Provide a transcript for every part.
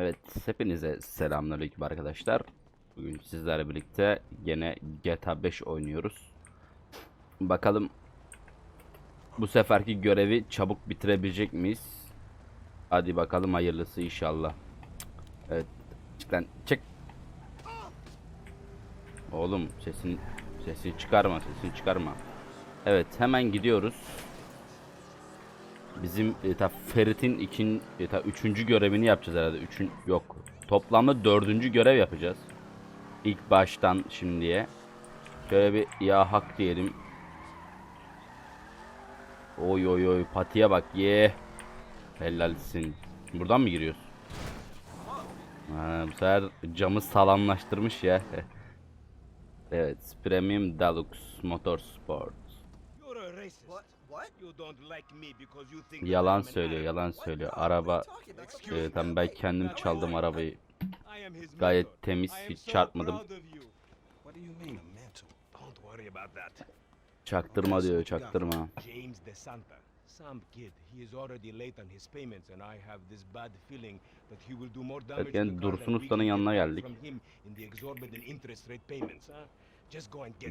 Evet, hepinize selamünaleyküm arkadaşlar. Bugün sizlerle birlikte gene GTA 5 oynuyoruz. Bakalım bu seferki görevi çabuk bitirebilecek miyiz? Hadi bakalım hayırlısı inşallah. Evet, lan, çık. Oğlum sesin sesini çıkarma, sesini çıkarma. Evet, hemen gidiyoruz. Bizim e, ta Ferit'in ikin e, ta üçüncü görevini yapacağız herhalde. Üçün yok. Toplamda dördüncü görev yapacağız. İlk baştan şimdiye. Şöyle bir ya hak diyelim. Oy oy oy patiye bak ye. Helalsin. Buradan mı giriyoruz? Ha, bu sefer camı sağlamlaştırmış ya. evet, Premium Deluxe Motorsport. Yalan söylüyor, yalan What? söylüyor. Araba e, tam ben kendim çaldım arabayı. Gayet temiz, hiç çarpmadım. Çaktırma diyor, çaktırma. Damage yani Dursun Usta'nın yanına geldik.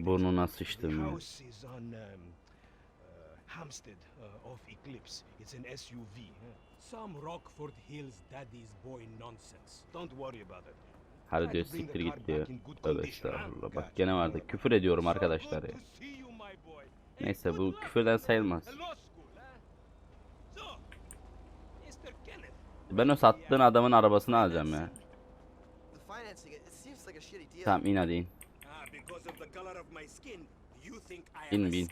Burnuna sıçtım ya. Hampstead uh, off Eclipse. It's an SUV. Some Rockford Hills daddy's boy nonsense. Don't worry about it. Hadi diyor siktir git diyor. Tövbe estağfurullah. Bak gene vardı. Küfür ediyorum arkadaşlar ya. Neyse bu küfürden sayılmaz. Ben o sattığın adamın arabasını alacağım ya. Tamam in hadi in. Ah, because of the color of my skin, you think I Bin,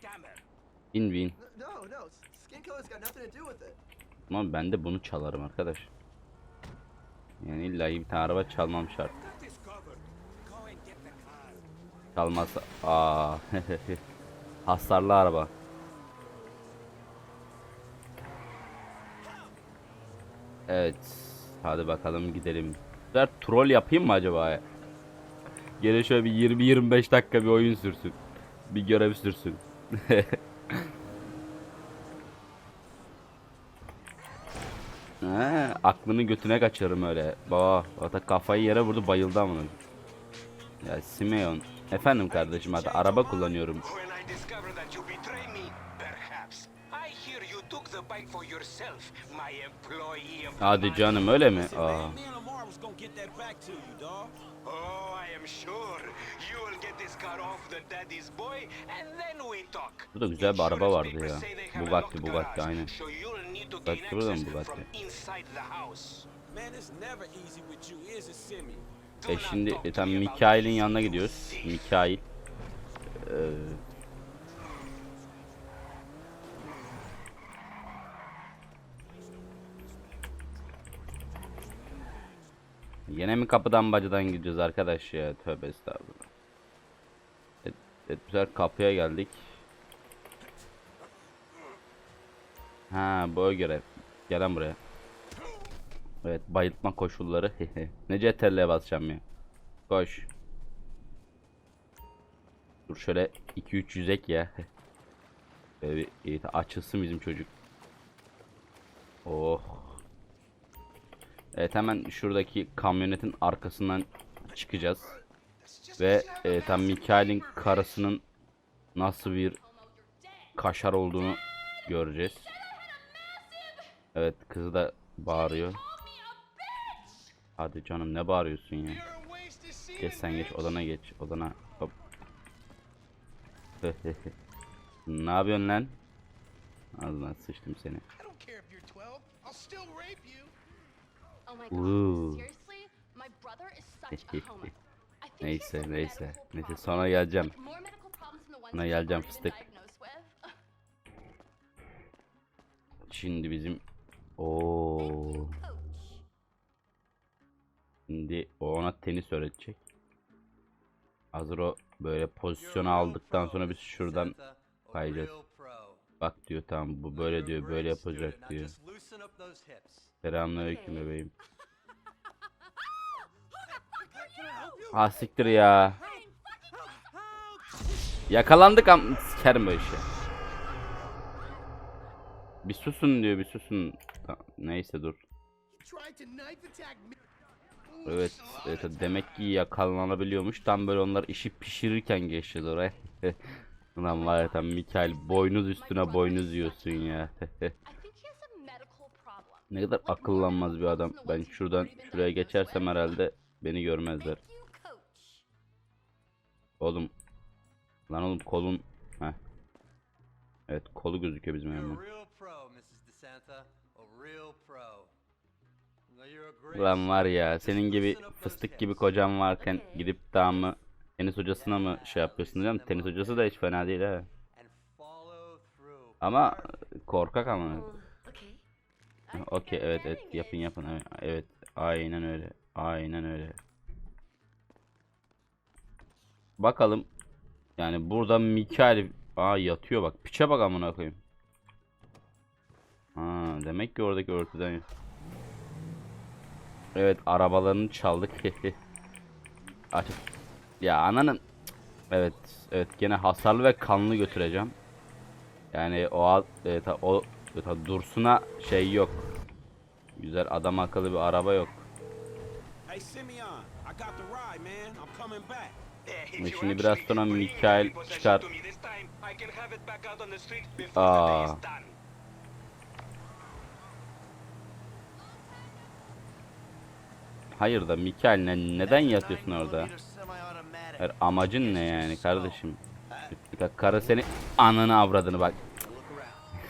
bin. bin. Ama ben de bunu çalarım arkadaş. Yani illa bir tane araba çalmam şart. Çalmazsa... Aa. Hasarlı araba. Evet. Hadi bakalım gidelim. Sefer troll yapayım mı acaba? Gene şöyle bir 20-25 dakika bir oyun sürsün. Bir görev sürsün. aklını götüne kaçırırım öyle. Baba, ata kafayı yere vurdu bayıldı amına. Ya Simeon. Efendim kardeşim hadi araba kullanıyorum. Hadi canım öyle mi? Aa. you, dog. Oh, güzel bir araba vardı ya. Bugatti, Bugatti, garage, it, Simi? Do E şimdi e, tam Mikail'in yanına gidiyoruz. Mikail. Ee, Yine mi kapıdan bacadan gidiyoruz arkadaş ya? Tövbe estağfurullah. Evet, evet güzel kapıya geldik. Ha bu görev. Gelen buraya. Evet bayıltma koşulları. ne CTRL'ye basacağım ya. Koş. Dur şöyle 2-3 yüzek ya. Böyle açılsın bizim çocuk. Oh. Evet hemen şuradaki kamyonetin arkasından çıkacağız. Ve e, tam Mikael'in karısının nasıl bir kaşar olduğunu göreceğiz. Evet kızı da bağırıyor. Hadi canım ne bağırıyorsun ya? Geç sen geç odana geç odana. Hop. ne yapıyorsun lan? Ağzına sıçtım seni. I don't care if you're 12. I'll still rape you. Oh Neyse neyse. Neyse sonra geleceğim. Sonra geleceğim fıstık. Şimdi bizim Oo. Şimdi o ona tenis öğretecek. Hazır o böyle pozisyonu aldıktan sonra biz şuradan kayacağız. Bak diyor tamam bu böyle diyor böyle yapacak diyor. Selamünaleyküm bebeğim. Ha siktir ya. Yakalandık am sikerim böyle şey. Bir susun diyor bir susun. Tamam, neyse dur. Evet, evet demek ki yakalanabiliyormuş. Tam böyle onlar işi pişirirken geçeceğiz oraya. Ulan var ya tam Mikael boynuz üstüne boynuz yiyorsun ya. Ne kadar akıllanmaz bir adam. Ben şuradan şuraya geçersem herhalde beni görmezler. Oğlum. Lan oğlum kolun. Heh. Evet kolu gözüküyor bizim hemen. Ulan var ya senin gibi fıstık gibi kocan varken gidip daha mı tenis hocasına mı şey yapıyorsun diyeceğim. Tenis hocası da hiç fena değil ha. Ama korkak ama. Okey evet evet yapın yapın evet, evet aynen öyle aynen öyle. Bakalım yani burada Mikael aa yatıyor bak piçe bak amına koyayım. Ha demek ki oradaki örtüden Evet arabalarını çaldık. Açık. Ya ananın Evet evet gene hasarlı ve kanlı götüreceğim. Yani o evet, o evet, Dursun'a şey yok. Güzel adam akıllı bir araba yok. Hey, Simeon, I got the ride, man. Hayır da Mikael ne, neden yatıyorsun 9 orada? Hayır, amacın ne yani kardeşim? Bak karı seni ananı avradını bak.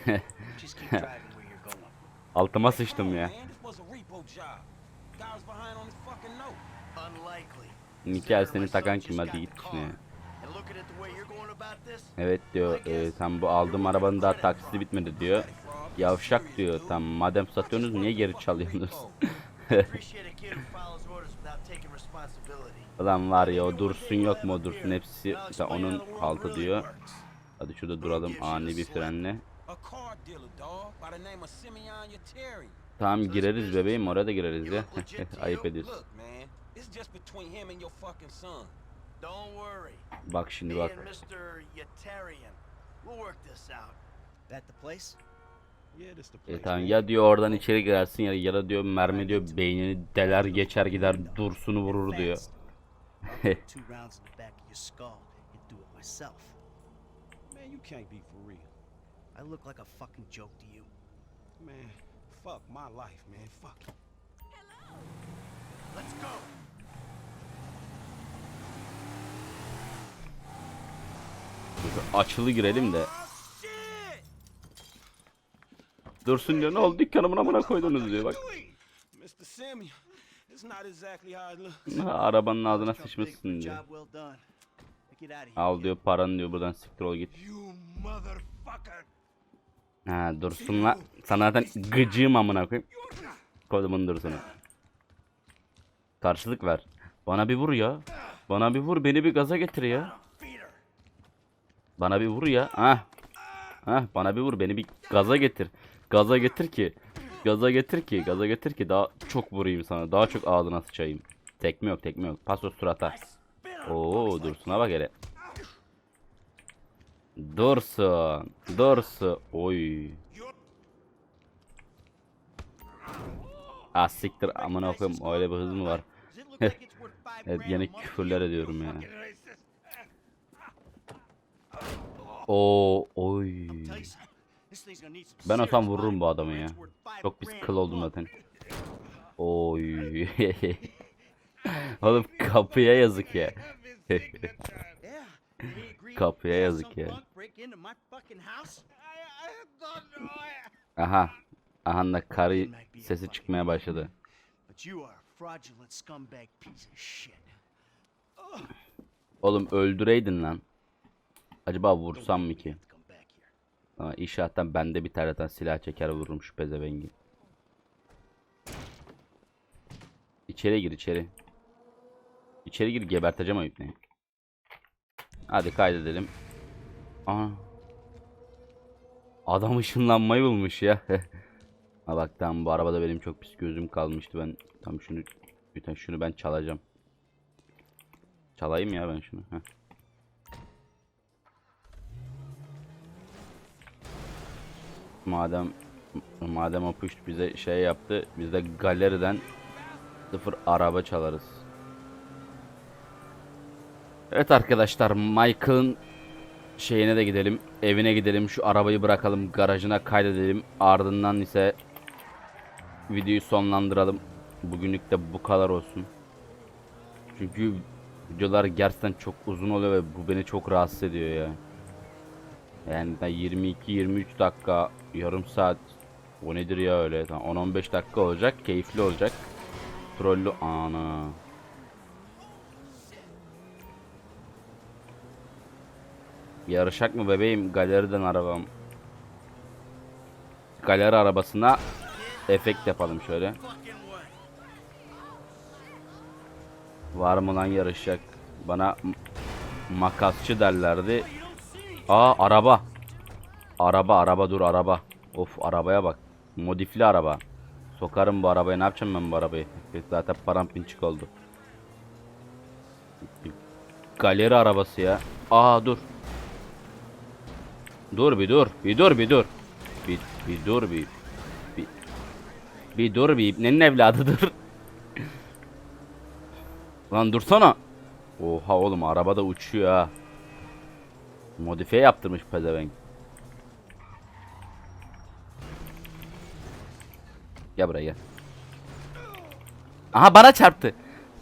Altıma sıçtım ya. Mikael seni takan kim hadi git this, Evet diyor e, tam bu aldığım arabanın daha taksiti bitmedi diyor. Yavşak diyor tam madem satıyorsunuz niye geri çalıyorsunuz? appreciate a kid who follows orders without taking responsibility. Ulan var ya o dursun yok mu o dursun hepsi mesela onun altı diyor. Hadi şurada duralım ani bir frenle. Tamam gireriz bebeğim oraya da gireriz ya. Ayıp ediyorsun. Bak şimdi bak. That the place? E tamam ya diyor oradan içeri girersin ya, ya da diyor mermi diyor beynini deler geçer gider dursunu vurur diyor. Man, you can't be for real. I look like a fucking joke to you. Man, fuck my life, man. Fuck. Let's go. Açılı girelim de. Dursun diyor ne oldu dükkanımın amına koydunuz diyor bak. Ha, Arabanın ağzına sıçmışsın diyor. Al diyor paranı diyor buradan siktir ol git. Ha Dursun'la sana zaten gıcığım amına koyayım. Kodumun Dursun'u. Karşılık ver. Bana bir vur ya. Bana bir vur beni bir gaza getir ya. Bana bir vur ya. Ha. Ha bana bir vur beni bir gaza getir. Gaza getir ki. Gaza getir ki. Gaza getir ki daha çok vurayım sana. Daha çok ağzına sıçayım. Tekme yok tekme yok. Paso surata. Oo Dursun'a bak hele. Dursun. Dursun. Oy. Ah siktir amına koyayım öyle bir hız mı var? Evet yine küfürler ediyorum ya. Oo oy. Ben olsam vururum bu adamı ya. Çok pis kıl oldum zaten. Oy. Oğlum kapıya yazık ya. Kapıya yazık ya. Aha. Aha da karı sesi çıkmaya başladı. Oğlum öldüreydin lan. Acaba vursam mı ki? Ama inşaattan bende bir tane zaten silah çeker vururum şu pezevengi. İçeri gir içeri. İçeri gir geberteceğim ayıp ne? Hadi kaydedelim. Aa. Adam ışınlanmayı bulmuş ya. ha bak tamam bu arabada benim çok pis gözüm kalmıştı ben. Tam şunu bir tane şunu ben çalacağım. Çalayım ya ben şunu. Heh. Madem madem o push bize şey yaptı, biz de galeriden Sıfır araba çalarız. Evet arkadaşlar Michael'ın şeyine de gidelim. Evine gidelim. Şu arabayı bırakalım. Garajına kaydedelim. Ardından ise videoyu sonlandıralım. Bugünlük de bu kadar olsun. Çünkü videolar gerçekten çok uzun oluyor ve bu beni çok rahatsız ediyor ya. Yani 22-23 dakika, yarım saat o nedir ya öyle? Tamam, 10-15 dakika olacak, keyifli olacak. Trollü ana. Yarışak mı bebeğim? Galeriden arabam. Galeri arabasına efekt yapalım şöyle. Var mı lan yarışacak? Bana makasçı derlerdi. Aa araba. Araba araba dur araba. Of arabaya bak. Modifli araba. Sokarım bu arabaya. Ne yapacağım ben bu arabayı? Zaten param pinçik oldu. Galeri arabası ya. Aa dur. Dur bir dur. Bir dur bir dur. Bir, bir dur bir. Bir, bir dur bir. İbnenin evladı dur. Lan dursana. Oha oğlum araba da uçuyor ha. Modifiye yaptırmış pezevenk. Gel buraya gel. Aha bana çarptı.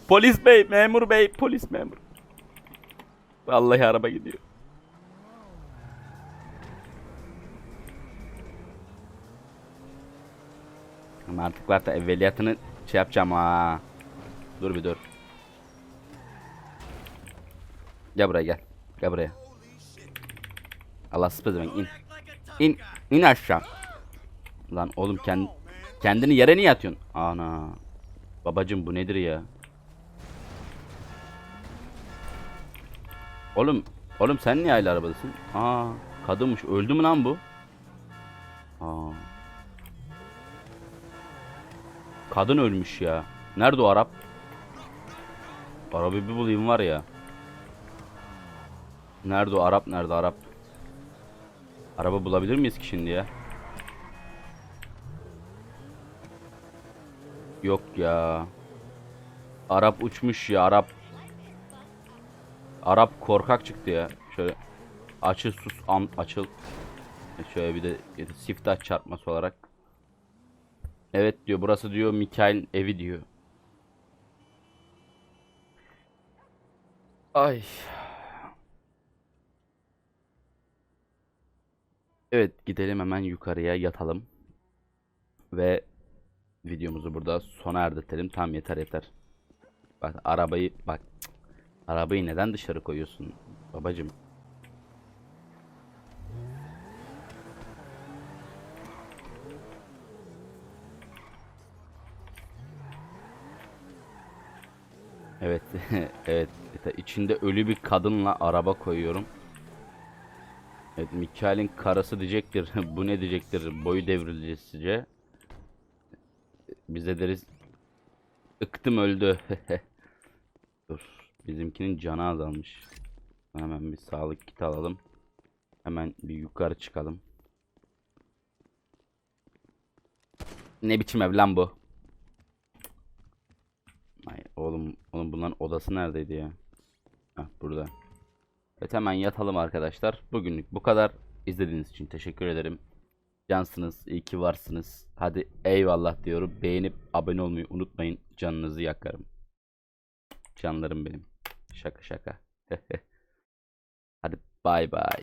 Polis bey, memur bey, polis memur. Vallahi araba gidiyor. Ama artık var da evveliyatını şey yapacağım ha. Dur bir dur. Gel buraya gel. Gel buraya. Allah sıpazım in. İn. İn aşağı. Lan oğlum kend, kendini yere niye atıyorsun? Ana. Babacım bu nedir ya? Oğlum. Oğlum sen niye aile arabadasın? Aa. Kadınmış. Öldü mü lan bu? Aa. Kadın ölmüş ya. Nerede o Arap? Arabı bir bulayım var ya. Nerede o Arap? Nerede Arap? Araba bulabilir miyiz ki şimdi ya? Yok ya. Arap uçmuş ya Arap. Arap korkak çıktı ya. Şöyle açıl sus am açıl. Şöyle bir de siftah çarpması olarak. Evet diyor burası diyor Mikael'in evi diyor. Ay. Evet gidelim hemen yukarıya yatalım. Ve videomuzu burada sona erdirtelim. Tam yeter yeter. Bak arabayı bak. Arabayı neden dışarı koyuyorsun babacım? Evet, evet. İçinde ölü bir kadınla araba koyuyorum. Evet, Mikael'in karısı diyecektir. Bu ne diyecektir? Boyu devrilesice. Biz de deriz. Iktım öldü. Dur. Bizimkinin canı azalmış. Hemen bir sağlık kit alalım. Hemen bir yukarı çıkalım. Ne biçim ev lan bu? Ay oğlum, oğlum bunların odası neredeydi ya? Hah burada. Evet hemen yatalım arkadaşlar. Bugünlük bu kadar. İzlediğiniz için teşekkür ederim. Cansınız, iyi ki varsınız. Hadi eyvallah diyorum. Beğenip abone olmayı unutmayın. Canınızı yakarım. Canlarım benim. Şaka şaka. Hadi bay bay.